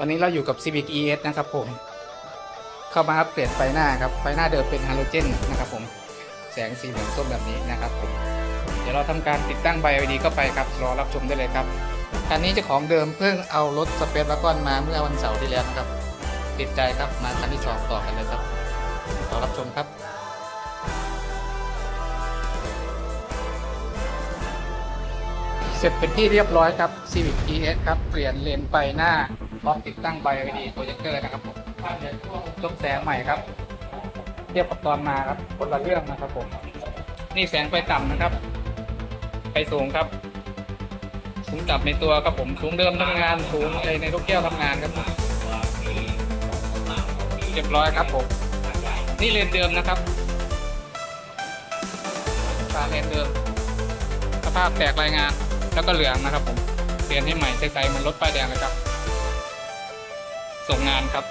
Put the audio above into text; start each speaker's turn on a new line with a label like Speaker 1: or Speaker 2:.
Speaker 1: วันนี้เราอยู่กับ Civic ES นะครับผม เข้ามาอัปเกรดไฟหน้าครับ ไฟหน้าเดิมเป็นฮาโลเจนนะครับผม แสงสีเหลืองส้มแบบนี้นะครับผม เดี๋ยวเราทำการติดตั้งไบ LED เข้าไปครับ รอรับชมได้เลยครับคันนี้เจ้าของเดิมเพิ่งเอารถสเปซวากอนมาเมื่อวันเสาร์ที่แล้วนะครับ ติดใจครับมาคันที่สองต่อกันเลยครับ รอรับชมครับเสร็จเป็นที่เรียบร้อยครับ Civic ES ครับ เปลี่ยนเลนไฟหน้า พร้อมติดตั้งไบ LED โปรเจคเตอร์นะครับผมจบแสงใหม่ครับ เทียบกับตอนมาครับคนละเรื่องนะครับผม นี่แสงไฟต่ำนะครับ ไฟสูงครับ สูงต่ำในตัวครับผม สูงเดิมทำงาน สูงอะไรในลูกแก้วทำงานครับเรียบร้อยครับผม นี่เลนเดิมนะครับตาเลนเดิม สภาพแตกรายงาน แล้วก็เหลืองนะครับผมเปลี่ยนให้ใหม่ใสๆมันรถป้ายแดงเลยครับ ส่งงานครับ